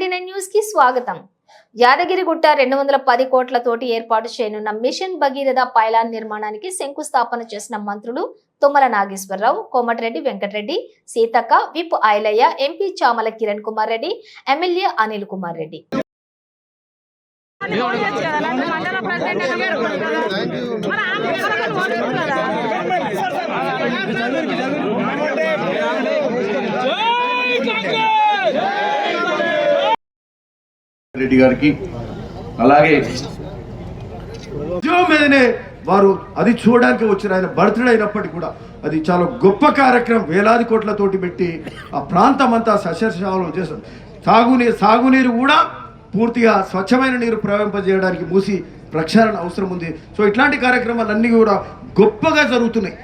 న్యూస్కి స్వాగతం. యాదగిరిగుట్ట రెండు వందల పది కోట్లతోటి ఏర్పాటు చేయనున్న మిషన్ భగీరథ పైలాన్ నిర్మాణానికి శంకుస్థాపన చేసిన మంత్రులు Tummala Nageswara Rao Komatireddy Venkat Reddy Seethakka whip Ailaiah MP Chamala Kiran Kumar Reddy MLA Anil Kumar Reddy. మండల రెడ్డి గారికి. అలాగే ఉద్యోగం మీదనే వారు అది చూడడానికి వచ్చిన ఆయన బర్త్డే అయినప్పటికీ కూడా అది చాలా గొప్ప కార్యక్రమం. వేలాది కోట్లతోటి పెట్టి ఆ ప్రాంతం అంతా సస్యశ్యామలం చేస్తుంది సాగునీరు సాగునీరు కూడా పూర్తిగా స్వచ్ఛమైన నీరు ప్రవహింపజేయడానికి మూసి ప్రక్షాళన అవసరం ఉంది. సో ఇట్లాంటి కార్యక్రమాలన్నీ కూడా గొప్పగా జరుగుతున్నాయి.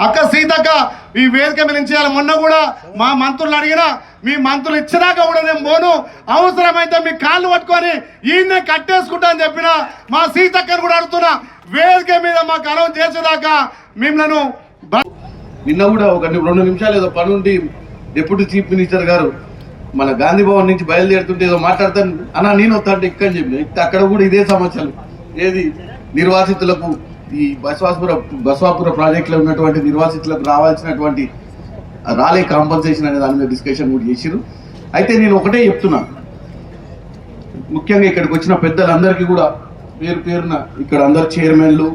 అక్క సీతక్క ఈ వేదిక మీద చేయాలి మొన్న కూడా మా మంత్రులు అడిగినా మీ మంత్రులు ఇచ్చినాక కూడా నేను పోను అవసరమైతే మీ కాళ్ళు పట్టుకొని ఈయన్నే కట్టేసుకుంటా అని చెప్పిన మా సీతక్కను కూడా అడుగుతున్నా వేదిక మీద మాకు అనౌన్స్ చేసేదాకా మిమ్మల్ని బ- నిన్న కూడా ఒక రెండు నిమిషాలు ఏదో పనుండి డిప్యూటీ చీఫ్ మినిస్టర్ గారు మన గాంధీ భవన్ నుంచి బయలుదేరుతుంటే ఏదో మాట్లాడతాను. అన్నా నేను వస్తా ఇక్కడ చెప్పిన అక్కడ కూడా ఇదే సమస్యలు. ఏది? నిర్వాసితులకు ఈ బసవాసుపుర బసవాపుర ప్రాజెక్టులో ఉన్నటువంటి నిర్వాసితులకు రావాల్సినటువంటి రాలే కాంపన్సేషన్ అనే దాని మీద డిస్కషన్ కూడా చేసిరు అయితే నేను ఒకటే చెప్తున్నా. ముఖ్యంగా ఇక్కడికి వచ్చిన పెద్దలందరికీ కూడా పేరు పేరున ఇక్కడ అందరు చైర్మన్లు